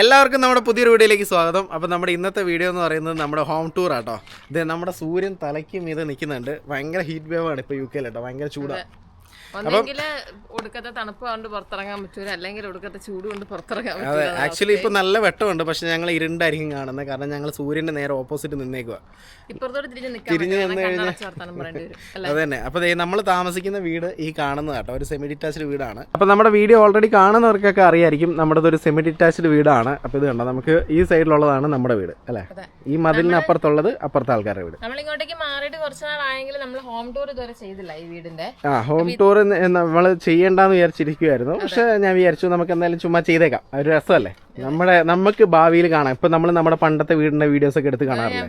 എല്ലാവർക്കും നമ്മുടെ പുതിയൊരു വീഡിയോയിലേക്ക് സ്വാഗതം. അപ്പോൾ നമ്മുടെ ഇന്നത്തെ വീഡിയോ എന്ന് പറയുന്നത് നമ്മുടെ ഹോം ടൂർ ആട്ടോ. ഇത് നമ്മുടെ സൂര്യൻ തലയ്ക്ക് മീതെ നിൽക്കുന്നുണ്ട്. ഭയങ്കര ഹീറ്റ് വേവ് ആണ് ഇപ്പോൾ യു കെയിൽ ഭയങ്കര ചൂടാണ് ഒന്നെങ്കിൽ ഒടുക്കത്തെ തണുപ്പ് കൊണ്ട് പുറത്തിറങ്ങാൻ പറ്റൂല. അല്ലെങ്കിൽ ഒടുക്കത്തെ ചൂട് കൊണ്ട് പുറത്തിറങ്ങാൻ അതെ ആക്ച്വലി ഇപ്പൊ നല്ല വെട്ടമുണ്ട്. പക്ഷെ ഞങ്ങൾ ഇരുണ്ടായിരിക്കും കാണുന്നത് കാരണം ഞങ്ങൾ സൂര്യന്റെ നേരെ ഓപ്പോസിറ്റ് നിന്നേക്കുക ഇപ്പുറത്തോട്ട് തിരിഞ്ഞ് വരും. അല്ലെ? അത് തന്നെ അപ്പൊ നമ്മൾ താമസിക്കുന്ന വീട് ഈ കാണുന്നത് കേട്ടോ. ഒരു സെമി ഡിറ്റാച്ച്ഡ് വീടാണ്. അപ്പൊ നമ്മുടെ വീഡിയോ ഓൾറെഡി കാണുന്നവർക്കൊക്കെ അറിയായിരിക്കും നമ്മുടെ ഒരു സെമി ഡിറ്റാച്ച്ഡ് വീടാണ്. അപ്പൊ ഇത് കണ്ടോ? നമുക്ക് ഈ സൈഡിലുള്ളതാണ് നമ്മുടെ വീട് അല്ലെ? ഈ മതിലിന് അപ്പുറത്തുള്ളത് അപ്പുറത്തെ ആൾക്കാരുടെ വീട്. നമ്മൾ ഇങ്ങോട്ടേക്ക് മാറിയിട്ട് കുറച്ച് നാളായെങ്കിലും നമ്മൾ ഹോം ടൂർ ഇതുവരെ ചെയ്തില്ല ഈ വീടിന്റെ. ആ ഹോം ടൂർ നമ്മൾ ചെയ്യണ്ടെന്ന് വിചാരിച്ചിരിക്കുമായിരുന്നു പക്ഷെ ഞാൻ വിചാരിച്ചു നമുക്ക് എന്തായാലും ചുമ്മാ ചെയ്തേക്കാം. ഒരു രസമല്ലേ? നമ്മുടെ നമുക്ക് ഭാവിയിൽ കാണാം. ഇപ്പൊ നമ്മൾ നമ്മുടെ പണ്ടത്തെ വീടിന്റെ വീഡിയോസ് ഒക്കെ എടുത്ത് കാണാറില്ലേ?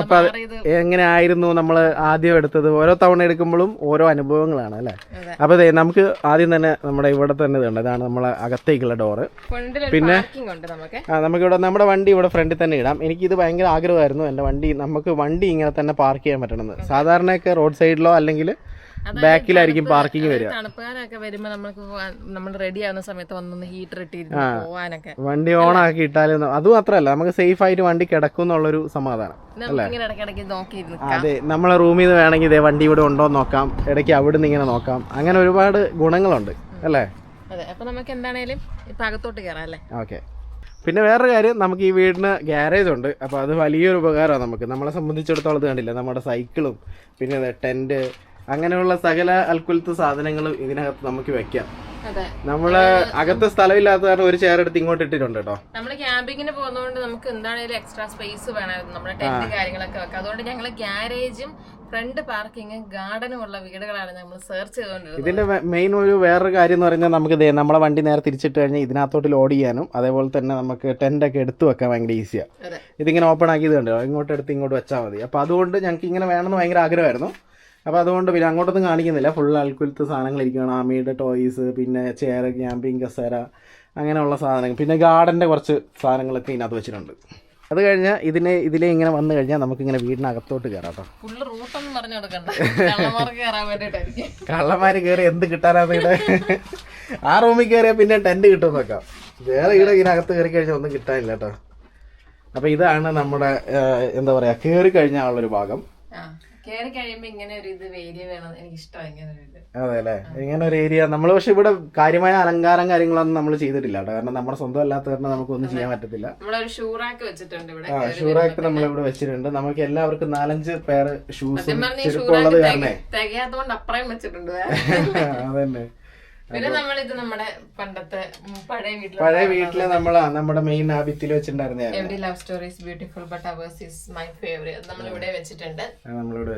അപ്പൊ എങ്ങനെ ആയിരുന്നു നമ്മൾ ആദ്യം എടുത്തത്? ഓരോ തവണ എടുക്കുമ്പോഴും ഓരോ അനുഭവങ്ങളാണ് അല്ലെ. അപ്പൊ നമുക്ക് ആദ്യം തന്നെ നമ്മുടെ ഇവിടെ തന്നെ ഇതുണ്ട്. ഇതാണ് നമ്മളെ അകത്തേക്കുള്ള ഡോറ് പിന്നെ നമുക്ക്. നമുക്കിവിടെ നമ്മുടെ വണ്ടി ഇവിടെ ഫ്രണ്ടിൽ തന്നെ ഇടാം. എനിക്ക് ഇത് ഭയങ്കര ആഗ്രഹമായിരുന്നു. എന്റെ വണ്ടി നമുക്ക് വണ്ടി ഇങ്ങനെ തന്നെ പാർക്ക് ചെയ്യാൻ പറ്റണമെന്ന്. സാധാരണയൊക്കെ റോഡ് സൈഡിലോ അല്ലെങ്കിൽ ബാക്കിലായിരിക്കും പാർക്കിംഗ് വരിക. തണുപ്പുകാരൊക്കെ വരുമ്പോ നമുക്ക് നമ്മൾ റെഡി ആവുന്ന സമയത്ത് വന്നൊന്ന് ഹീറ്റർ ഇട്ടിരുന്ന് പോവാനൊക്കെ. വണ്ടി ഓൺ ആക്കി ഇട്ടാലും അത് മാത്രമല്ല നമുക്ക് സേഫ് ആയിട്ട് വണ്ടി കിടക്കും എന്നുള്ളൊരു സമാധാനം അതെ നമ്മളെ റൂമിൽ നിന്ന് വേണമെങ്കിൽ ഇതേ വണ്ടി ഇവിടെ ഉണ്ടോ എന്ന് നോക്കാം ഇടയ്ക്ക് അവിടെ നിന്ന് ഇങ്ങനെ നോക്കാം അങ്ങനെ ഒരുപാട് ഗുണങ്ങളുണ്ട് അല്ലേ? അതെ അപ്പൊ നമുക്ക് എന്താണേലും ഇപ്പൊ അകത്തോട്ട് കയറാം അല്ലേ? ഓക്കെ. പിന്നെ വേറൊരു കാര്യം നമുക്ക് ഈ വീടിന് ഗ്യാരേജ് ഉണ്ട് അപ്പോൾ അത് വലിയൊരു ഉപകാരമാണ് നമുക്ക്. നമ്മളെ സംബന്ധിച്ചിടത്തോളം ഇത് കണ്ടില്ല നമ്മുടെ സൈക്കിളും പിന്നെ ടെന്റ് അങ്ങനെയുള്ള സകല അൽക്കുലത്ത് സാധനങ്ങളും ഇതിനകത്ത് നമുക്ക് വെക്കാം. നമ്മൾ അകത്ത് സ്ഥലമില്ലാത്ത കാരണം ഒരു ചെയർ എടുത്ത് ഇങ്ങോട്ട് ഇട്ടിട്ടുണ്ട് കേട്ടോ. നമ്മൾ ക്യാമ്പിങ്ങിന് പോകുന്നതുകൊണ്ട് നമുക്ക് എന്താണെങ്കിലും എക്സ്ട്രാ സ്പേസ് വേണമായിരുന്നു. നമ്മുടെ ടെന്റ് കാര്യങ്ങളൊക്കെ വെക്കാം. അതുകൊണ്ട് ഞങ്ങൾ ഗ്യാരേജും ഫ്രണ്ട് പാർക്കിങ്ങും ഗാർഡനും ഉള്ള വീടുകളാണ് നമ്മൾ സെർച്ച് ചെയ്തുകൊണ്ടിരുന്നത്. ഇതിന്റെ മെയിൻ ഒരു വേറൊരു കാര്യം എന്ന് പറഞ്ഞാൽ നമുക്ക് നമ്മളെ വണ്ടി നേരെ തിരിച്ചിട്ട് കഴിഞ്ഞാൽ ഇതിനകത്തോട്ട് ലോഡ് ചെയ്യാനും അതേപോലെ തന്നെ നമുക്ക് ടെന്റ് ഒക്കെ എടുത്തു വെക്കാൻ ഭയങ്കര ഈസിയാണ് ഇതിങ്ങനെ ഓപ്പൺ ആക്കിയത് കണ്ടോ ഇങ്ങോട്ട് എടുത്ത് ഇങ്ങോട്ട് വെച്ചാൽ മതി. അപ്പൊ അതുകൊണ്ട് ഞങ്ങൾക്ക് ഇങ്ങനെ വേണമെന്ന് ഭയങ്കര ആഗ്രഹമായിരുന്നു. അപ്പോൾ അതുകൊണ്ട് പിന്നെ അങ്ങോട്ടൊന്നും കാണിക്കുന്നില്ല. ഫുൾ അൽക്കുലത്ത് സാധനങ്ങൾ ഇരിക്കുകയാണ്. ആമിയുടെ ടോയ്സ് പിന്നെ ചെയർ ക്യാമ്പിങ് കസേര അങ്ങനെയുള്ള സാധനങ്ങൾ. പിന്നെ ഗാർഡന്റെ കുറച്ച് സാധനങ്ങളൊക്കെ ഇതിനകത്ത് വെച്ചിട്ടുണ്ട്. അത് കഴിഞ്ഞാൽ ഇതിനെ ഇതിലേ ഇങ്ങനെ വന്നു കഴിഞ്ഞാൽ നമുക്ക് നമുക്കിങ്ങനെ വീടിനകത്തോട്ട് കയറാം കള്ളന്മാർ കയറി എന്ത് കിട്ടാനാണ് ഇവിടെ? ആ റൂമിൽ കയറിയാൽ പിന്നെ ടെന്റ് കിട്ടും നോക്കാം വേറെ ഇവിടെ ഇതിനകത്ത് കയറി കഴിഞ്ഞാൽ ഒന്നും കിട്ടാനില്ല കേട്ടോ. അപ്പോൾ ഇതാണ് നമ്മുടെ എന്താ പറയുക കയറി കഴിഞ്ഞാൽ ഉള്ളൊരു ഭാഗം. കഴിയുമ്പോ ഇങ്ങനെ ഒരു ഇത് ഏരിയ വേണം. എനിക്ക് ഇഷ്ടമാണ് ഇങ്ങനെ ഒരു ഇത് അതെ അല്ലേ ഇങ്ങനെ ഒരു ഏരിയ. നമ്മൾ പക്ഷെ ഇവിടെ കാര്യമായ അലങ്കാരം കാര്യങ്ങളൊന്നും നമ്മൾ ചെയ്തിട്ടില്ല കേട്ടോ. കാരണം നമ്മുടെ സ്വന്തം അല്ലാത്ത കാരണം നമുക്കൊന്നും ചെയ്യാൻ പറ്റത്തില്ല. നമ്മളൊരു ഷൂറാക്ക് വെച്ചിട്ടുണ്ട് ഇവിടെ ആ ഷൂറാക്ക് നമ്മൾ ഇവിടെ വെച്ചിട്ടുണ്ട്. നമുക്ക് എല്ലാവർക്കും നാലഞ്ച് പേർ ഷൂസ് ഉള്ളത് ചെരുപ്പുള്ളത് കാരണേ തികയാത്തോണ്ട് വെച്ചിട്ടുണ്ട്. അതന്നെ. പിന്നെ ഇത് നമ്മുടെ പണ്ടത്തെ പഴയ വീട്ടിൽ പഴയ വീട്ടിൽ നമ്മളാ നമ്മുടെ മെയിൻ ആ ഭിത്തിയിൽ വെച്ചിട്ടുണ്ടായിരുന്നേ every love beautiful but ours is my favourite നമ്മൾ ഇവിടെ വെച്ചിട്ടുണ്ട്.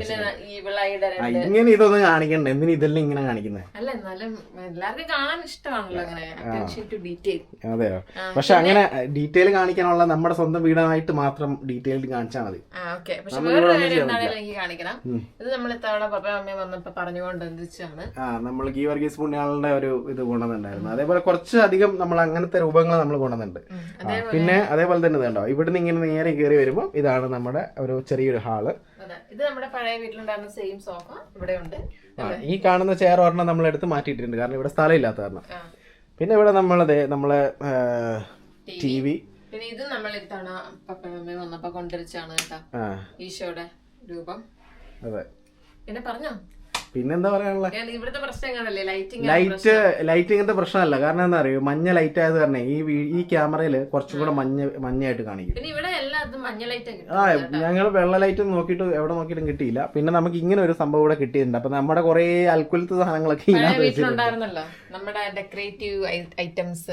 പിന്നെ ഈ വിളയുടെ ഇങ്ങനെ ഇതൊന്നും കാണിക്കണ്ട. എന്തിനു ഇതെല്ലാം ഇങ്ങനെ കാണിക്കുന്നത് അല്ല എന്നാലും എല്ലാവർക്കും കാണാൻ ഇഷ്ടമാണല്ലോ അങ്ങനെ. അറ്റൻഷൻ ടു ഡീറ്റെയിൽ അതെയോ? പക്ഷെ അങ്ങനെ ഡീറ്റെയിൽ കാണിക്കാനുള്ള നമ്മുടെ സ്വന്തം വീടായിട്ട് മാത്രം ഡീറ്റെയിൽഡ് കാണിച്ചാൽ മതി. ഓക്കെ. പക്ഷെ എന്താണെങ്കിലും എനിക്ക് കാണിക്കണം. ഇത് നമ്മൾ ഇത്തവണ പപ്പ അമ്മയും വന്നപ്പോ പറഞ്ഞുകൊണ്ട് എന്തിച്ചാണ് നമ്മൾ ഗീവർഗീസ് പുണ്യാളുടെ ഒരു ഇത് കൊണ്ടുവന്നിട്ടുണ്ടായിരുന്നു അതേപോലെ കുറച്ച് അധികം നമ്മൾ അങ്ങനത്തെ രൂപങ്ങൾ നമ്മൾ കൊണ്ടുവന്നിട്ടുണ്ട് പിന്നെ അതേപോലെ തന്നെ ഇതുണ്ടോ? ഇവിടുന്ന് ഇങ്ങനെ നേരെ കയറി വരുമ്പോൾ ഇതാണ് നമ്മുടെ ഒരു ചെറിയൊരു ഹാൾ. ഇത് നമ്മുടെ പഴയ വീട്ടിലുണ്ടായിരുന്ന സെയിം സോഫ ഇവിടെ ഉണ്ട്. ഈ കാണുന്ന ചെയർ ഒരെണ്ണം നമ്മൾ എടുത്ത് മാറ്റിയിട്ടുണ്ട് കാരണം ഇവിടെ സ്ഥലം ഇല്ലാത്ത കാരണം. പിന്നെ ഇവിടെ നമ്മളത് നമ്മളെ ടി വി. പിന്നെ ഇത് നമ്മൾ ഇത്തവണ പപ്പമ്മ വന്നപ്പോ കൊണ്ടുവരിച്ചാണ് കേട്ടോ. ഈശോയുടെ രൂപം. അതെ. പിന്നെ പറഞ്ഞോ? പിന്നെന്താ പറയാനുള്ള? ലൈറ്റ് ലൈറ്റ് ഇങ്ങനത്തെ പ്രശ്നമല്ല. കാരണം എന്താ പറയുക മഞ്ഞ ലൈറ്റ് ആയത് കാരണം ഈ ഈ ക്യാമറയിൽ കുറച്ചും കൂടെ മഞ്ഞ മഞ്ഞായിട്ട് കാണിക്കും. ആ ഞങ്ങൾ വെള്ള ലൈറ്റ് നോക്കിയിട്ട് എവിടെ നോക്കിയിട്ടും കിട്ടിയില്ല. പിന്നെ നമുക്ക് ഇങ്ങനെ ഒരു സംഭവം ഇവിടെ കിട്ടിയിട്ടുണ്ട്. അപ്പൊ നമ്മുടെ കുറെ അൽക്കുലത്തെ സാധനങ്ങളൊക്കെ നമ്മുടെ ഡെക്കറേറ്റീവ് ഐറ്റംസ്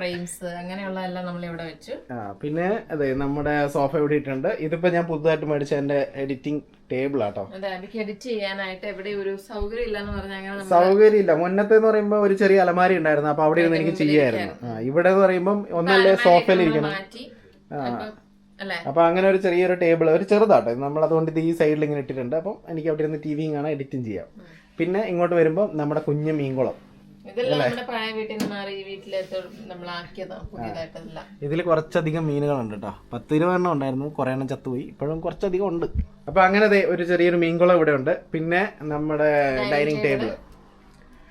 ഫ്രെയിംസ് അങ്ങനെയുള്ള എല്ലാം നമ്മൾ ഇവിടെ വെച്ചു. പിന്നെ അതെ നമ്മുടെ സോഫ ഇവിടെ ഇട്ടുണ്ട് ഇതിപ്പോ ഞാൻ പുതുതായിട്ട് മേടിച്ച എന്റെ എഡിറ്റിംഗ് ടേബിൾ ആട്ടോ സൗകര്യം ഇല്ല മുന്നത്തെ എന്ന് പറയുമ്പോൾ ഒരു ചെറിയ അലമാരി ഉണ്ടായിരുന്നു. അപ്പൊ അവിടെ ഇരുന്ന് എനിക്ക് ചെയ്യായിരുന്നു. ഇവിടെ എന്ന് പറയുമ്പോൾ ഒന്നല്ലേ സോഫയിൽ ഇരിക്കണം. അപ്പൊ അങ്ങനെ ഒരു ചെറിയൊരു ടേബിൾ ഒരു ചെറുതാട്ടോ. നമ്മൾ അതുകൊണ്ട് ഈ സൈഡിൽ ഇങ്ങനെ ഇട്ടിട്ടുണ്ട്. അപ്പം എനിക്ക് അവിടെ ഇരുന്ന് ടി വിയും കാണാം എഡിറ്റും ചെയ്യാം പിന്നെ ഇങ്ങോട്ട് വരുമ്പോൾ നമ്മുടെ കുഞ്ഞു മീൻകുളം. ഇതെല്ലാം നമ്മുടെ പഴയ വീട്ടിൽ നിന്ന് മാറി ഈ വീട്ടിലേക്ക് നമ്മൾ പുതിയതായിട്ടല്ല ഇതിൽ കുറച്ചധികം മീനുകളുണ്ട് കേട്ടോ പത്ത് ഇരുപത് എണ്ണം ഉണ്ടായിരുന്നു. കുറേ എണ്ണം ചത്തുപോയി. ഇപ്പോഴും കുറച്ചധികം ഉണ്ട്. അപ്പൊ അങ്ങനെ ദേ ഒരു ചെറിയൊരു മീൻകുളം ഇവിടെ ഉണ്ട്. പിന്നെ നമ്മുടെ ഡൈനിങ് ടേബിൾ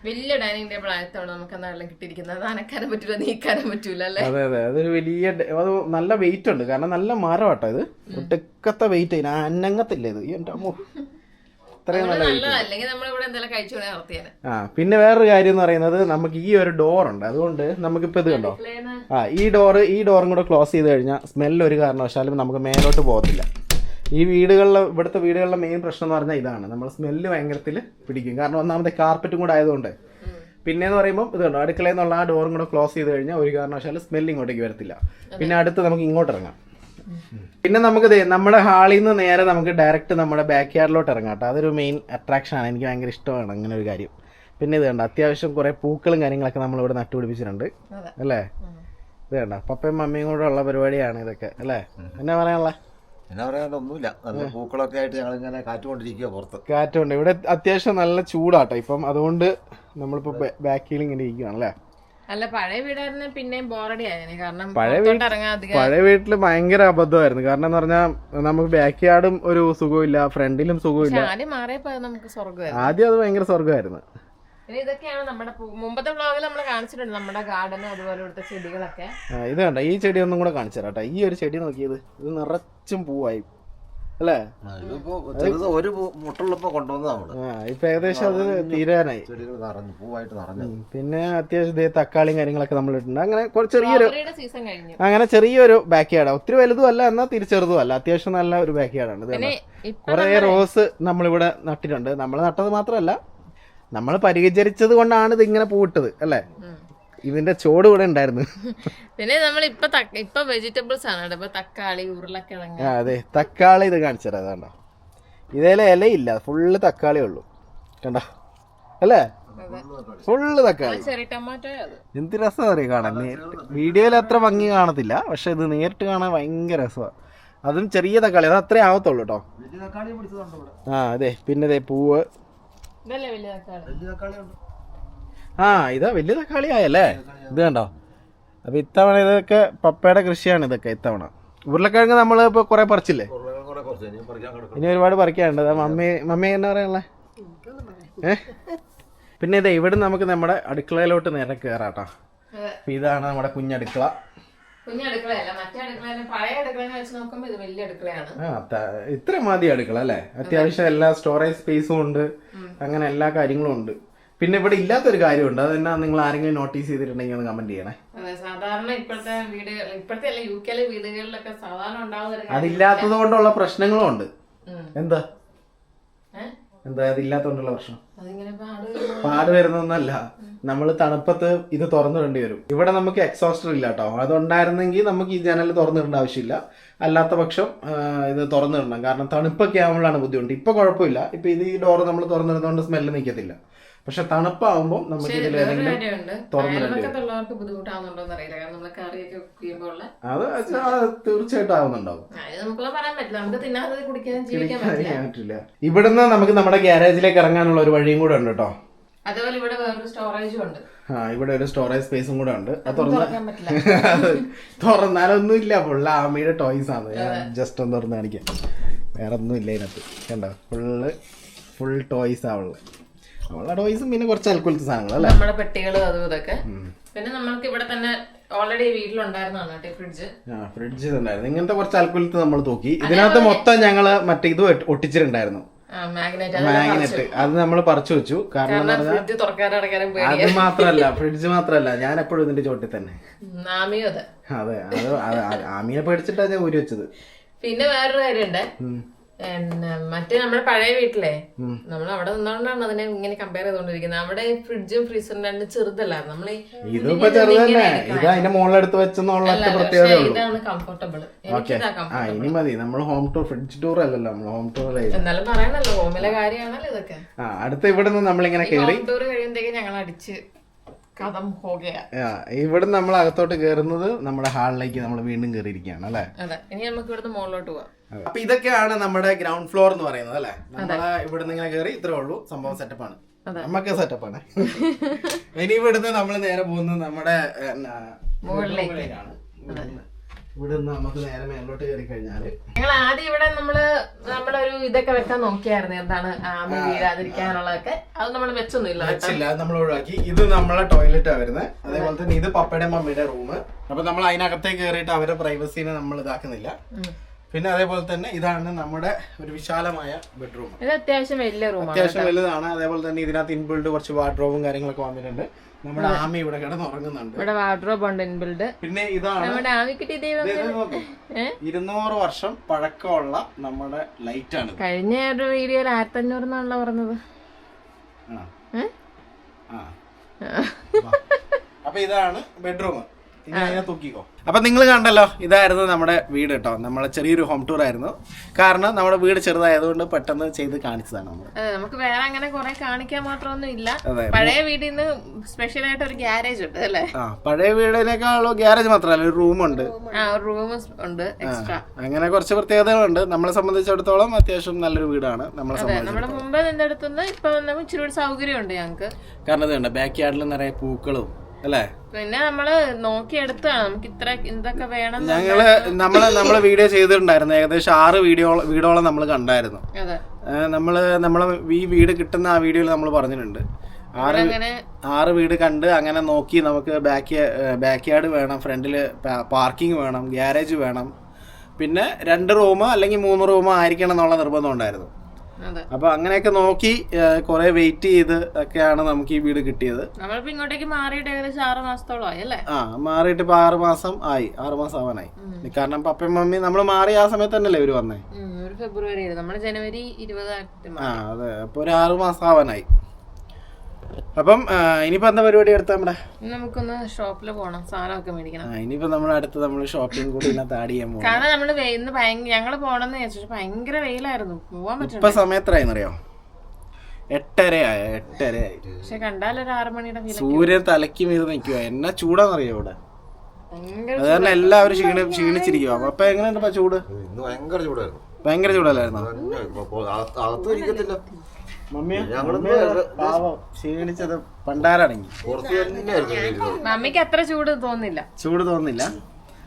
വലിയ ഡൈനിങ് ടേബിൾ ആയത്തോടെ നമുക്ക് എന്തായാലും കിട്ടിയിരിക്കുന്നത് അത് അനക്കാനും പറ്റൂല നീക്കാനും പറ്റൂല അല്ലേ? അതെ അതെ. അതൊരു വലിയ അത് നല്ല വെയിറ്റ് ഉണ്ട്. കാരണം നല്ല മരം കേട്ടോ ഇത്. ഒട്ടുക്കത്തെ വെയിറ്റ് ഇതിന് അന്നങ്ങത്തില്ല ഇത്. എന്റെ എന്റെ അമ്മോ ഇത്രയും നല്ല ആ പിന്നെ വേറൊരു കാര്യം എന്ന് പറയുന്നത് നമുക്ക് ഈ ഒരു ഡോർ ഉണ്ട്. അതുകൊണ്ട് നമുക്കിപ്പോൾ ഇത് കണ്ടോ? ആ ഈ ഡോറ് ഈ ഡോറും കൂടെ ക്ലോസ് ചെയ്ത് കഴിഞ്ഞാൽ സ്മെല്ല് ഒരു കാരണവശാലും നമുക്ക് മേലോട്ട് പോകത്തില്ല. ഈ വീടുകളിലെ ഇവിടുത്തെ വീടുകളിലെ മെയിൻ പ്രശ്നം എന്ന് പറഞ്ഞാൽ ഇതാണ്. നമ്മൾ സ്മെല്ല് ഭയങ്കരത്തിൽ പിടിക്കും. കാരണം ഒന്നാമത്തെ കാർപ്പറ്റും കൂടെ ആയതുകൊണ്ട്. പിന്നെ എന്ന് പറയുമ്പോൾ ഇത് കണ്ടോ? അടുക്കളയിൽ നിന്നുള്ള ആ ഡോറും കൂടെ ക്ലോസ് ചെയ്ത് കഴിഞ്ഞാൽ ഒരു കാരണവശാലും സ്മെല്ല് ഇങ്ങോട്ടേക്ക് വരത്തില്ല. പിന്നെ അടുത്ത് നമുക്ക് ഇങ്ങോട്ട് ഇറങ്ങാം. പിന്നെ നമുക്ക് ദേ നമ്മുടെ ഹാളിൽ നിന്ന് നേരെ നമുക്ക് ഡയറക്റ്റ് നമ്മുടെ ബാക്ക് യാർഡിലോട്ട് ഇറങ്ങാം കേട്ടോ അതൊരു മെയിൻ അട്രാക്ഷൻ ആണ്. എനിക്ക് ഭയങ്കര ഇഷ്ടമാണ് അങ്ങനെ ഒരു കാര്യം. പിന്നെ ഇത് കണ്ട അത്യാവശ്യം കുറേ പൂക്കളും കാര്യങ്ങളൊക്കെ നമ്മൾ ഇവിടെ നട്ടുപിടിപ്പിച്ചിട്ടുണ്ട്. അല്ലേ? ഇത് കണ്ട പപ്പയും മമ്മിയും കൂടെ ഉള്ള പരിപാടിയാണ് ഇതൊക്കെ. അല്ലേ? എന്നാ പറയാനുള്ള? എന്നാ പറയാനുള്ള ഒന്നുമില്ല. നല്ല പൂക്കളൊക്കെ ആയിട്ട് ഞങ്ങൾ ഇങ്ങനെ കാറ്റുകൊണ്ടിരിക്കുക പുറത്ത്. കാറ്റുണ്ട് ഇവിടെ അത്യാവശ്യം നല്ല ചൂടാട്ടോ ഇപ്പം അതുകൊണ്ട് നമ്മളിപ്പോ ബാക്കിൽ ഇങ്ങനെ ഇരിക്കുകയാണ് അല്ലേ പഴയ വീടായിരുന്നു പിന്നെയും ബോറടി ആയിരുന്നു കാരണം പഴയ അധികം പഴയ വീട്ടിൽ ഭയങ്കര അബദ്ധമായിരുന്നു. കാരണം എന്ന് പറഞ്ഞാൽ നമുക്ക് ബാക്ക് യാർഡും ഒരു സുഖമില്ല ഫ്രണ്ടിലും സുഖമില്ല ആദ്യം മാറിയപ്പോ അത് നമുക്ക് സ്വർഗമായിരുന്നു. ആദ്യം അത് ഭയങ്കര സ്വർഗമായിരുന്നു ഇതൊക്കെയാണ് നമ്മുടെ മുമ്പത്തെ വ്ളോഗിൽ നമ്മൾ കാണിച്ചിട്ടുണ്ട്. നമ്മുടെ ഗാർഡനും അതുപോലെ ഇവിടുത്തെ ചെടികളൊക്കെ. ഇത് കണ്ട? ഈ ചെടി ഒന്നും കൂടെ കാണിച്ചു തരാം ഈ ഒരു ചെടി നോക്കിയത്. ഇത് നിറച്ചും പൂവായി. അല്ലേ? ഇതിപ്പോ ചെറുത് ഒരു മുട്ടുള്ളപ്പോ കൊണ്ടുവന്ന് നമ്മൾ ആ ഇപ്പൊ ഏകദേശം അത് തീരാനായി. ചെടികൾ നിറഞ്ഞു പൂവായിട്ട് നിറഞ്ഞു. പിന്നെ അത്യാവശ്യം ദേ തക്കാളിയും കാര്യങ്ങളൊക്കെ നമ്മൾ ഇട്ടിട്ടുണ്ട് അങ്ങനെ കുറച്ച് ചെറിയൊരു സ്ട്രോബെറിയുടെ സീസൺ കഴിഞ്ഞു. അങ്ങനെ ചെറിയൊരു ബാക്ക് യാർഡ് ഒത്തിരി വലുതും അല്ല എന്നാൽ തിരിച്ചെറുതും അല്ല അത്യാവശ്യം നല്ല ഒരു ബാക്ക് യാർഡാണ് ഇത് കുറേ റോസ് നമ്മളിവിടെ നട്ടിട്ടുണ്ട്. നമ്മൾ നട്ടത് മാത്രമല്ല നമ്മൾ പരിചരിച്ചത് കൊണ്ടാണ് ഇത് ഇങ്ങനെ പൂവിട്ടത് അല്ലേ. ഇതിന്റെ ചോട് കൂടെ ഉണ്ടായിരുന്നു. പിന്നെ നമ്മൾ ഇപ്പൊ തക്ക- ഇപ്പൊ വെജിറ്റബിൾസ് ആണ്. ഇപ്പൊ തക്കാളി ഉരുളക്കിഴങ്ങ്. അതെ. തക്കാളി ഇത് കാണിച്ചത് അതാണ്ടോ ഇതേലെ ഇലയില്ല ഫുള്ള് തക്കാളി ഉള്ളു. കണ്ടോ? അല്ലേ? ഫുള്ള് തക്കാളി. എന്ത് രസം അറിയാം കാണാൻ? നേരിട്ട് വീഡിയോയിൽ അത്ര ഭംഗി കാണത്തില്ല പക്ഷെ ഇത് നേരിട്ട് കാണാൻ ഭയങ്കര രസമാണ് അതും ചെറിയ തക്കാളി അത് അത്രേ ആവത്തുള്ളൂ കേട്ടോ വലിയ തക്കാളി പിടിച്ചതുണ്ട് ഇവിടെ. ആ അതെ. പിന്നെ ദേ പൂവ്. ഇതല്ലേ വലിയ തക്കാളി? വലിയ തക്കാളി ഉണ്ട്. ആ ഇതാ വലിയ തക്കാളി ആയല്ലേ ഇത് കണ്ടോ? അപ്പൊ ഇത്തവണ ഇതൊക്കെ പപ്പയുടെ കൃഷിയാണ് ഇതൊക്കെ ഇത്തവണ. ഉരുളക്കിഴങ്ങ് നമ്മൾ ഇപ്പൊ കൊറേ പറിച്ചില്ലേ? ഇനി പറിക്കാൻ കിടക്കും ഇനി ഒരുപാട് പറിക്കാനുണ്ട്. മമ്മി മമ്മി എന്നാ പറയാനുള്ളേ? ഏ? പിന്നെ ഇതാ ഇവിടെ നമുക്ക് നമ്മുടെ അടുക്കളയിലോട്ട് നേരെ കേറാട്ടോ. അപ്പൊ ഇതാണ് നമ്മുടെ കുഞ്ഞടുക്കള കുഞ്ഞ അടുക്കളയല്ല മറ്റേ അടുക്കള പഴയ അടുക്കളയെ വെച്ച് നോക്കുമ്പോ ഇത് വലിയ അടുക്കളയാണ്. ആ ത- ഇത്ര മതി അടുക്കള അല്ലേ? അത്യാവശ്യം എല്ലാ സ്റ്റോറേജ് സ്പേസും ഉണ്ട്. അങ്ങനെ എല്ലാ കാര്യങ്ങളും ഉണ്ട്. പിന്നെ ഇവിടെ ഇല്ലാത്തൊരു കാര്യമുണ്ട്. അത് എന്നാ നിങ്ങൾ ആരെങ്കിലും നോട്ടീസ് ചെയ്തിട്ടുണ്ടെങ്കിൽ ഒന്ന് കമന്റ് ചെയ്യണേ. അതെ സാധാരണ ഇപ്പോഴത്തെ വീടുകൾ ഇപ്പോഴത്തെ അല്ല യു കെയിലെ വീടുകളിലൊക്കെ സാധാരണ ഉണ്ടാവുന്ന അതില്ലാത്തത് കൊണ്ടുള്ള പ്രശ്നങ്ങളും ഉണ്ട്. എന്താ? എന്താ അതില്ലാത്തതുകൊണ്ടുള്ള പ്രശ്നം? പാട് വരുന്നൊന്നല്ല നമ്മൾ തണുപ്പത്ത് ഇത് തുറന്നിടേണ്ടി വരും. ഇവിടെ നമുക്ക് എക്സോസ്റ്റർ ഇല്ല കേട്ടോ അതുണ്ടായിരുന്നെങ്കിൽ നമുക്ക് ഈ ജനൽ തുറന്നിടേണ്ട ആവശ്യമില്ല. അല്ലാത്ത പക്ഷം ഇത് തുറന്നിടണം. കാരണം തണുപ്പൊക്കെ ആകുമ്പോഴാണ് ബുദ്ധിമുട്ട്. ഇപ്പൊ കുഴപ്പമില്ല. ഇപ്പൊ ഇത് ഈ ഡോർ നമ്മൾ തുറന്നിടുന്നതുകൊണ്ട് സ്മെല്ല് നിൽക്കത്തില്ല പക്ഷെ തണുപ്പാകുമ്പോൾ നമുക്ക് ഇതിൽ ഏതെങ്കിലും തുറന്നിട്ടുണ്ട് ബുദ്ധിമുട്ടാവുന്നുണ്ടോന്ന് അറിയില്ല കാരണം നമ്മൾ കറിയൊക്കെ ചെയ്യുമ്പോൾ അത് തീർച്ചയായിട്ടും ആവുന്നുണ്ടാവും. പറ്റില്ല. ഇവിടുന്ന് നമുക്ക് നമ്മുടെ ഗ്യാരേജിലേക്ക് ഇറങ്ങാനുള്ള ഒരു വഴിയും കൂടെ ഉണ്ട് കേട്ടോ. അതുപോലെ ഇവിടെ വേറൊരു സ്റ്റോറേജും ഉണ്ട്. ആ ഇവിടെ ഒരു സ്റ്റോറേജ് സ്പേസും കൂടെ ഉണ്ട്. അത് തുറന്ന് തുറന്നാലൊന്നും ഇല്ല. ഫുള്ള് ആമയുടെ ടോയ്സ് ആണ്. ഞാൻ ജസ്റ്റ് ഒന്ന് തുറന്ന് കാണിക്കാം. വേറെ ഒന്നും ഇല്ല ഇതിനകത്ത്. കണ്ടോ? ഫുള്ള് ഫുൾ ടോയ്സ് ആ ടോയ്സും പിന്നെ കുറച്ച് അൽക്കുലത്തെ സാധനങ്ങൾ അല്ലേ? നമ്മുടെ പെട്ടികൾ അതും ഇതൊക്കെ. പിന്നെ നമ്മൾക്ക് ഇവിടെ തന്നെ ഓൾറെഡി വീട്ടിലുണ്ടായിരുന്നതാണ് ഫ്രിഡ്ജ് ആ ഫ്രിഡ്ജ് ഉണ്ടായിരുന്നു ഇങ്ങനത്തെ കുറച്ച് അൽക്കുലത്ത് നമ്മൾ തൂക്കി. ഇതിനകത്ത് മൊത്തം ഞങ്ങൾ മറ്റേ ഇത് ഒട്ടി- ഒട്ടിച്ചിട്ടുണ്ടായിരുന്നു. മാഗ്നറ്റ് അത് നമ്മൾ പറിച്ചു വെച്ചു. കാരണം അത് മാത്രല്ല ഫ്രിഡ്ജ് മാത്രല്ല ഞാൻ എപ്പോഴും ഇതിന്റെ ചോട്ടിൽ തന്നെ. അതെ. അതെ ആമിയെ പേടിച്ചിട്ടാണ് ഞാൻ ഊരി വെച്ചത്. പിന്നെ വേറൊരു കാര്യമുണ്ട്. മറ്റേ നമ്മുടെ പഴയ വീട്ടിലെ. നമ്മൾ അവിടെ നിന്നോണ്ടാണ് അതിനെ ഇങ്ങനെ കമ്പയർ ചെയ്തോണ്ടിരിക്കുന്നത് അവിടെ ഫ്രിഡ്ജും ഫ്രീസറും രണ്ട് ചെറുതല്ലായിരുന്നു നമ്മൾ ഇതിപ്പോ ചെറുതല്ലേ ഇത് അതിന്റെ മുകളിലെടുത്ത് വെച്ചെന്നുള്ള പ്രത്യേകത ഇതാണ് കംഫർട്ടബിൾ ഇനി മതി. നമ്മൾ ഹോം ടൂർ ഫ്രിഡ്ജ് ടൂർ അല്ലല്ലോ. നമ്മൾ ഹോം ടൂർ എന്നാലും പറയണല്ലോ ഹോമിലെ കാര്യമാണല്ലോ ഇതൊക്കെ. ആ അടുത്ത ഇവിടെ നിന്ന് നമ്മളിങ്ങനെ കയറി ഹോം ടൂർ കഴിയുമ്പോഴത്തേക്ക് ഞങ്ങൾ അടിച്ച് കഥം ഇവിടെ നമ്മൾ അകത്തോട്ട് കയറുന്നത് നമ്മുടെ ഹാളിലേക്ക് നമ്മൾ വീണ്ടും കയറിയിരിക്കുകയാണ് അല്ലേ? അതെ ഇനി നമുക്ക് ഇവിടുന്ന് മുകളിലോട്ട് പോവാം. അപ്പൊ ഇതൊക്കെയാണ് നമ്മുടെ ഗ്രൗണ്ട് ഫ്ലോർ എന്ന് പറയുന്നത് അല്ലെ? നമ്മളെ ഇവിടുന്ന് ഇങ്ങനെ കയറി ഇത്രേ ഉള്ളൂ. സംഭവം സെറ്റപ്പാണ് അതെ. നമുക്ക് ആണ്. ഇനി ഇവിടുന്ന് നമ്മൾ നേരെ പോകുന്നത് നമ്മുടെ. മുകളിലേക്കാണ്. ഇവിടുന്ന്. നമുക്ക് നേരെ മേലോട്ട് കയറി കഴിഞ്ഞാൽ. ഞങ്ങൾ ആദ്യം ഇവിടെ നമ്മൾ നമ്മളൊരു ഇതൊക്കെ വെക്കാൻ നോക്കിയായിരുന്നു. എന്താണ് ആമ വീഴാതിരിക്കാനുള്ളതൊക്കെ. അത് നമ്മൾ വെച്ചൊന്നുമില്ല വെച്ചില്ല നമ്മൾ ഒഴിവാക്കി. ഇത് നമ്മളെ ടോയ്ലറ്റാ വരുന്നത് അതേപോലെ തന്നെ ഇത് പപ്പയുടെ മമ്മിയുടെ റൂം അപ്പൊ നമ്മൾ അതിനകത്തേക്ക് കയറിയിട്ട് അവരുടെ പ്രൈവസീനെ നമ്മൾ ഇതാക്കുന്നില്ല. പിന്നെ അതേപോലെ തന്നെ ഇതാണ് നമ്മുടെ ഒരു വിശാലമായ ബെഡ്റൂം ഇത് അത്യാവശ്യം വലിയ റൂം അത്യാവശ്യം വലുതാണ്. അതേപോലെ തന്നെ ഇതിനകത്ത് ഇൻബിൽഡ് കുറച്ച് വാർഡ്രോബും കാര്യങ്ങളൊക്കെ വന്നിട്ടുണ്ട്. നമ്മുടെ ആമി ഇവിടെ കിടന്ന് ഉറങ്ങുന്നുണ്ട്. ഇവിടെ വാർഡ്രോബ് ഉണ്ട് ഇൻബിൽഡ് പിന്നെ ഇതാണ് നമ്മുടെ. ഏ? ഇരുന്നൂറ് വർഷം പഴക്കമുള്ള നമ്മുടെ ലൈറ്റ് ആണ് കഴിഞ്ഞ ഒരു വീഡിയോയിൽ ആയിരത്തി അഞ്ഞൂറ് എന്നാണല്ലോ പറഞ്ഞത്? അപ്പൊ ഇതാണ് ബെഡ്റൂം ഇനി അതിനെ തൂക്കിക്കോ. അപ്പൊ നിങ്ങൾ കണ്ടല്ലോ ഇതായിരുന്നു നമ്മുടെ വീട് കേട്ടോ നമ്മളെ ചെറിയൊരു ഹോം ടൂർ ആയിരുന്നു. കാരണം നമ്മുടെ വീട് ചെറുതായതുകൊണ്ട് പെട്ടെന്ന് ചെയ്ത് കാണിച്ചതാണ് നമ്മൾ നമുക്ക് വേറെ അങ്ങനെ കുറെ കാണിക്കാൻ മാത്രമൊന്നും ഇല്ല പഴയ നിന്ന് സ്പെഷ്യൽ ആയിട്ട് ഒരു ഗ്യാരേജ് ഉണ്ട് അല്ലേ? ആ പഴയ വീടിനേക്കാളും ഗ്യാരേജ് മാത്രമല്ല ഒരു റൂമുണ്ട് ആ റൂം ഉണ്ട് എക്സ്ട്രാ അങ്ങനെ കുറച്ച് പ്രത്യേകതകളുണ്ട്. നമ്മളെ സംബന്ധിച്ചിടത്തോളം അത്യാവശ്യം നല്ലൊരു വീടാണ് നമ്മളെ സംബന്ധിച്ചിടത്തോളം. മുമ്പ് നിന്നെടുത്തുനിന്ന് ഇപ്പൊ ഇച്ചിരി കൂടി സൗകര്യം ഉണ്ട് ഞങ്ങൾക്ക് കാരണം ഇതുണ്ട് ബാക്ക് യാർഡിൽ നിറയെ പൂക്കളും അല്ലേ? പിന്നെ നമ്മൾ നോക്കിയെടുത്താണ് നമുക്ക് ഇത്ര ഇതൊക്കെ വേണം ഞങ്ങൾ നമ്മൾ നമ്മൾ വീഡിയോ ചെയ്തിട്ടുണ്ടായിരുന്നു. ഏകദേശം ആറ് വീഡിയോ വീഡിയോളം നമ്മൾ കണ്ടായിരുന്നു. നമ്മൾ നമ്മളെ ഈ വീട് കിട്ടുന്ന ആ വീഡിയോയിൽ നമ്മൾ പറഞ്ഞിട്ടുണ്ട്. ആറ് ആറ് വീട് കണ്ട് അങ്ങനെ നോക്കി നമുക്ക് ബാക്ക് ബാക്ക് യാർഡ് വേണം ഫ്രണ്ടിൽ പാർക്കിംഗ് വേണം ഗ്യാരേജ് വേണം. പിന്നെ രണ്ട് റൂം അല്ലെങ്കിൽ മൂന്ന് റൂം ആയിരിക്കണം എന്നുള്ള നിർബന്ധം ഉണ്ടായിരുന്നു. അപ്പൊ അങ്ങനെയൊക്കെ നോക്കി കുറെ വെയിറ്റ് ചെയ്ത് ഒക്കെയാണ് നമുക്ക് ഈ വീട് കിട്ടിയത്. നമ്മളിപ്പോ ഇങ്ങോട്ടേക്ക് മാറിയിട്ട് ഏകദേശം ആറ് മാസത്തോളമായി അല്ലേ? ആ മാറിയിട്ട് ഇപ്പൊ ആറ് മാസം ആയി. ആറ് മാസം ആവാനായി. കാരണം പപ്പയും മമ്മി നമ്മൾ മാറി ആ സമയത്ത് തന്നെയല്ലേ ഇവർ വന്നേ? ഫെബ്രുവരി നമ്മൾ ജനുവരി ആ അതെ. അപ്പൊ ഒരു ആറ് മാസം ആവാനായി. അപ്പം ഇനിയിപ്പോ എന്താ പരിപാടി എടുത്താ നമ്മുടെ? നമുക്കൊന്ന് ഷോപ്പിൽ പോകണം സാധനമൊക്കെ മേടിക്കണം. ആ, ഇനിയിപ്പോ നമ്മൾ അടുത്ത് നമ്മൾ ഷോപ്പിംഗ് കൂടി ഇതിനകത്ത് ആഡ് ചെയ്യാൻ പോകും കാരണം നമ്മൾ ഇന്ന് ഭയങ്കര ഞങ്ങൾ പോണെന്ന് വിചാരിച്ചു ഭയങ്കര വെയിലായിരുന്നു. പോവാൻ പറ്റില്ല ഇപ്പൊ സമയം എട്ടര ആയ എട്ടര ആയി പക്ഷെ കണ്ടാൽ ഒരു ആറ് മണിയുടെ സൂര്യൻ തലയ്ക്ക് മീത് നിൽക്കുക എന്നാ ചൂടാന്നറിയോ ഇവിടെ? അത് കാരണം എല്ലാവരും ക്ഷീണി ക്ഷീണിച്ചിരിക്കുക അപ്പൊ എങ്ങനെയുണ്ട് ചൂട്? ഇന്ന് ഭയങ്കര ചൂടായിരുന്നു. ഭയങ്കര ചൂടല്ലായിരുന്നോ? ഇപ്പൊ ക്ഷീണിച്ചത് പണ്ടാരടങ്ങി മമ്മിക്ക് അത്ര ചൂട് തോന്നില്ല. ചൂട് തോന്നില്ല.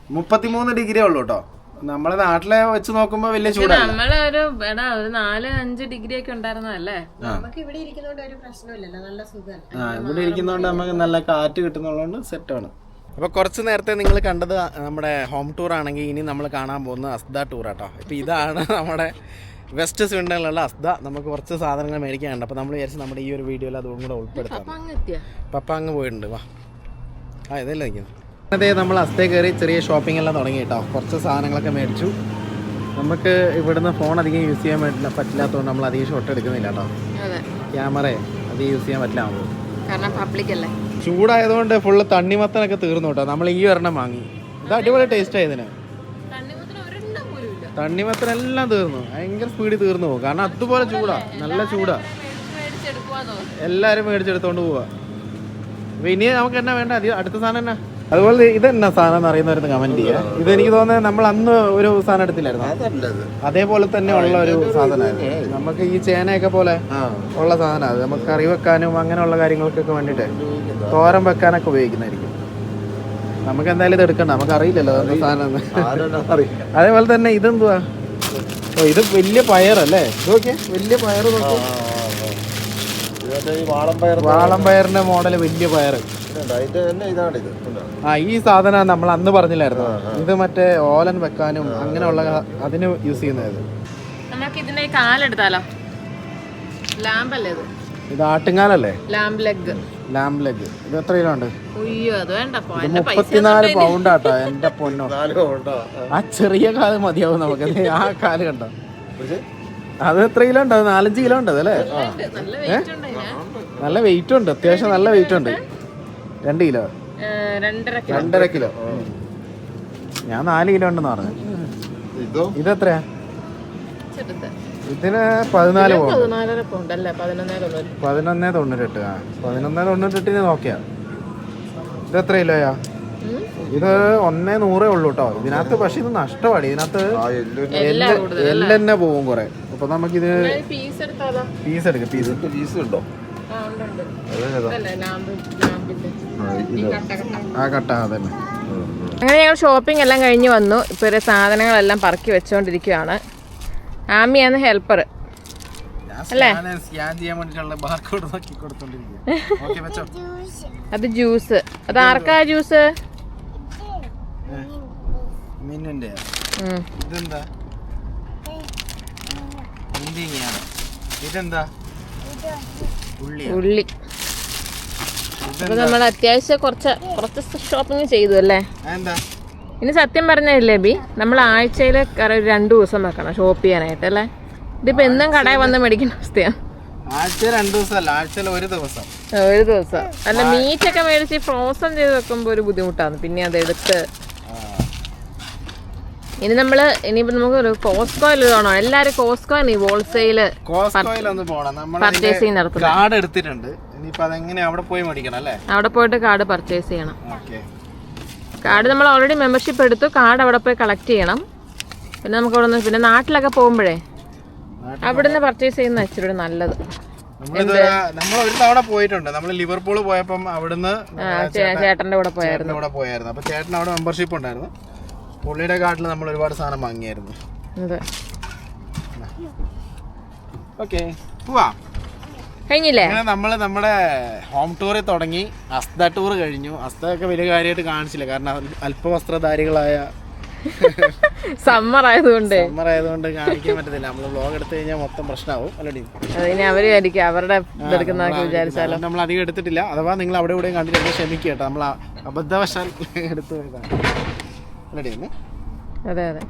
മുപ്പത്തിമൂന്ന് ഡിഗ്രി ഉള്ളു കേട്ടോ നമ്മളെ നാട്ടിലെ വെച്ച് നോക്കുമ്പോ വലിയ ചൂട് നമ്മളൊരു ഒരു എടാ ഒരു നാല് അഞ്ച് ഡിഗ്രി ഒക്കെ ഉണ്ടായിരുന്നല്ലേ നമുക്ക് ഇവിടെ ഇരിക്കുന്നോണ്ട് ഒരു പ്രശ്നമില്ലല്ലോ നല്ല സുഖമല്ല? ആ ഇവിടെ ഇരിക്കുന്നതുകൊണ്ട് നമുക്ക് നല്ല കാറ്റ് കിട്ടുന്നുള്ളതുകൊണ്ട് സെറ്റാണ് അപ്പോൾ കുറച്ച് നേരത്തെ നിങ്ങൾ കണ്ടത് നമ്മുടെ ഹോം ടൂർ ആണെങ്കിൽ ഇനി നമ്മൾ കാണാൻ പോകുന്നത് അസ്ദ ടൂർ ആട്ടോ ഇപ്പോൾ ഇതാണ് നമ്മുടെ വെസ്റ്റ് സ്വീഡനിലുള്ള അസ്ത നമുക്ക് കുറച്ച് സാധനങ്ങൾ മേടിക്കാനുണ്ട്. അപ്പോൾ നമ്മൾ വിചാരിച്ച് നമ്മുടെ ഈ ഒരു വീഡിയോയിൽ അതും കൂടെ ഉൾപ്പെടുത്താം. പപ്പ അങ്ങ് പോയിട്ടുണ്ട് വാ. ആ ഇതല്ലേ നിൽക്കുന്നത് അതെ നമ്മൾ അസ്തേ കയറി ചെറിയ ഷോപ്പിംഗ് എല്ലാം തുടങ്ങി കേട്ടോ. കുറച്ച് സാധനങ്ങളൊക്കെ മേടിച്ചു. നമുക്ക് ഇവിടുന്ന് ഫോൺ അധികം യൂസ് ചെയ്യാൻ പറ്റില്ല പറ്റില്ലാത്തതുകൊണ്ട് നമ്മൾ അധികം ഷോട്ട് എടുക്കുന്നില്ല കേട്ടോ. അതെ. ക്യാമറ അധികം യൂസ് ചെയ്യാൻ പറ്റില്ല നമുക്ക്. കാരണം പബ്ലിക് അല്ലേ? ചൂടായതുകൊണ്ട് ഫുള്ള് തണ്ണിമത്തനൊക്കെ തീർന്നു കേട്ടോ. നമ്മൾ ഈ ഒരെണ്ണം വാങ്ങി. ഇത് അടിപൊളി ടേസ്റ്റ് ആയതിന് തണ്ണിമത്തിന് ഒരെണ്ണം എല്ലാം തീർന്നു. ഭയങ്കര സ്പീഡിൽ തീർന്നു പോകും. കാരണം അതുപോലെ ചൂടാ. നല്ല ചൂടാ. എല്ലാരും എല്ലാവരും മേടിച്ചെടുത്തോണ്ട് പോവാ. അപ്പൊ ഇനി നമുക്ക് എന്നാ വേണ്ട? അധികം അടുത്ത സാധനം എന്നാ? അതുപോലെ ഇതെന്നാ സാധനം എന്ന് അറിയുന്നവരുന്ന് കമന്റ് ചെയ്യാ. ഇത് എനിക്ക് തോന്നുന്നത് നമ്മൾ അന്ന് ഒരു സാധനം എടുത്തില്ലായിരുന്നു? അതേപോലെ തന്നെ ഉള്ള ഒരു സാധനമായിരുന്നു. നമുക്ക് ഈ ചേനയൊക്കെ പോലെ ഉള്ള സാധനം അത് നമുക്ക് കറി വെക്കാനും അങ്ങനെയുള്ള കാര്യങ്ങൾക്കൊക്കെ വേണ്ടിയിട്ട് തോരൻ വെക്കാനൊക്കെ ഉപയോഗിക്കുന്നതായിരിക്കും. നമുക്ക് എന്തായാലും ഇത് എടുക്കണ്ട. നമുക്ക് അറിയില്ലല്ലോ സാധനം അതേപോലെ തന്നെ ഇതെന്തുവാ? ഓ ഇത് വലിയ പയറല്ലേ? അല്ലേ നോക്കിയേ വലിയ പയർ വാളം പയർ വാളം പയറിന്റെ മോഡൽ വലിയ പയർ ആ ഈ സാധനം നമ്മൾ അന്ന് പറഞ്ഞില്ലായിരുന്നു? ഇത് മറ്റേ ഓലൻ വെക്കാനും അങ്ങനെയുള്ള അതിന് യൂസ് ചെയ്യുന്നത് നമുക്ക് ഇതിന്റെ കാലെടുത്താലോ? ലാമ്പല്ലേ ഇത്? ആട്ടുങ്കാലല്ലേ ലാമ്പ് ലെഗ് ലാംബ് ലെഗ് ഇത് എത്ര കിലോ ഉണ്ട്? മുപ്പത്തിനാല് പൗണ്ട് ആട്ടോ എന്റെ പൊന്നോ. ആ. ചെറിയ കാൽ മതിയാവും നമുക്ക്. ആ കാൽ കണ്ടോ? അത് എത്ര കിലോ ഉണ്ട്? അത് നാലഞ്ച് കിലോ ഉണ്ട് അതല്ലേ. നല്ല വെയിറ്റ് ഉണ്ട് അത്യാവശ്യം നല്ല വെയിറ്റ് ഉണ്ട്. രണ്ട് കിലോ രണ്ടര കിലോ. ഞാൻ നാല് കിലോ ഉണ്ടെന്ന് പറഞ്ഞു. ഇതോ? ഇതെത്രയാ? ചെറുത്. ഇതിന് പതിനാല് പതിനാലര പതിനൊന്നേ തൊണ്ണൂറ്. പതിനൊന്നേ തൊണ്ണൂറ്റെട്ട് ആ. പതിനൊന്നേ തൊണ്ണൂറ്റെട്ടിന് നോക്കിയാ. ഇത് എത്ര കിലോയാ? ഇത് ഒന്നേ നൂറേ ഉള്ളൂ കേട്ടോ ഇതിനകത്ത് പക്ഷെ ഇത് നഷ്ടമാണ് ഇതിനകത്ത് എല്ലെന്നെ പോവും കുറെ. അപ്പൊ നമുക്ക് ഇത് പീസ് എടുക്കാം പീസ്. പീസ് ഉണ്ടോ? ആ കട്ട കട്ട. ആ കട്ട അതന്നെ. അങ്ങനെ ഞങ്ങൾ ഷോപ്പിംഗ് എല്ലാം കഴിഞ്ഞ് വന്നു. ഇപ്പോൾ സാധനങ്ങളെല്ലാം പറക്കി വെച്ചുകൊണ്ടിരിക്കുകയാണ് ആമിയാണ് ഹെൽപ്പർ അത് ജ്യൂസ് അത് ആർക്കാ ജ്യൂസ്. ഇതെന്താ? ഇതെന്താ? ഉള്ളി. നമ്മൾ അത്യാവശ്യം കുറച്ച് കുറച്ച് ഷോപ്പിംഗ് ചെയ്തു അല്ലേ? എന്താ ഇനി സത്യം പറഞ്ഞല്ലേ ബി? നമ്മൾ ആഴ്ചയിൽ ഒരു രണ്ട് ദിവസം വെക്കണം ഷോപ്പ് ചെയ്യാനായിട്ട് അല്ലേ? ഇതിപ്പോ എന്നും കടയിൽ വന്ന് മേടിക്കുന്ന അവസ്ഥയാണ് ആഴ്ച രണ്ടു ദിവസമല്ല ആഴ്ചയിൽ ഒരു ദിവസം. ഒരു ദിവസം. അല്ല മീറ്റൊക്കെ മേടിച്ച് ഫ്രോസൺ ചെയ്ത് വെക്കുമ്പോൾ ഒരു ബുദ്ധിമുട്ടാണ്. പിന്നെ അത് എടുത്ത്. ഇനി നമ്മൾ ഇനിയിപ്പോ നമുക്ക് ഒരു കോസ്കോയിൽ ഇതാണോ എല്ലാരും കോസ്കോ നമ്മൾ പർച്ചേസിങ് നടത്തുന്നത്. കാർഡ് എടുത്തിട്ടുണ്ട്. ഇനിയിപ്പോ അതെങ്ങനെ അവിടെ പോയി മേടിക്കണം അല്ലേ? അവിടെ പോയിട്ട് കാർഡ് പർച്ചേസ് ചെയ്യണം. ഓക്കെ. കാർഡ് നമ്മൾ ഓൾറെഡി മെമ്പർഷിപ്പ് എടുത്തു. കാർഡ് അവിടെ പോയി കളക്ട് ചെയ്യണം. പിന്നെ നമുക്ക് അവിടെ നിന്ന് പിന്നെ നാട്ടിലൊക്കെ പോകുമ്പോഴേ അവിടെ നിന്ന് പർച്ചേസ് ചെയ്യുന്ന ഇച്ചിരി നല്ലത്. നമ്മൾ ഒരു തവണ പോയിട്ടുണ്ട്. നമ്മൾ ലിവർപൂൾ പോയപ്പം അവിടുന്ന് ചേട്ടന്റെ കൂടെ പോയായിരുന്നു. കൂടെ പോയായിരുന്നു. അപ്പൊ ചേട്ടൻ അവിടെ മെമ്പർഷിപ്പ് ഉണ്ടായിരുന്നു. പുള്ളിയുടെ കാർഡിൽ നമ്മൾ ഒരുപാട് സാധനം വാങ്ങിയായിരുന്നു. ഓക്കെ. പോവാ. കഴിഞ്ഞില്ലേ? നമ്മൾ നമ്മുടെ ഹോം ടൂറിൽ തുടങ്ങി. അസ്ത ടൂർ കഴിഞ്ഞു. അസ്തയൊക്കെ വലിയ കാര്യമായിട്ട് കാണിച്ചില്ല. കാരണം അല്പവസ്ത്രധാരികളായ സമ്മർ ആയതുകൊണ്ട്. സമ്മർ ആയതുകൊണ്ട് കാണിക്കാൻ പറ്റത്തില്ല. നമ്മൾ വ്ലോഗ് എടുത്തു കഴിഞ്ഞാൽ മൊത്തം പ്രശ്നമാവും അല്ലടി. ഇനി അവർ വിചാരിക്കും അവരുടെ ഇതെടുക്കുന്നതൊക്കെ വിചാരിച്ചാലോ. നമ്മൾ അധികം എടുത്തിട്ടില്ല. അഥവാ നിങ്ങൾ അവിടെ ഇവിടെയും കണ്ടിട്ട് ക്ഷമിക്കുക കേട്ടോ നമ്മൾ അബദ്ധവശാൽ എടുത്തു പോയതാണ്. അല്ലടി അതെ അതെ.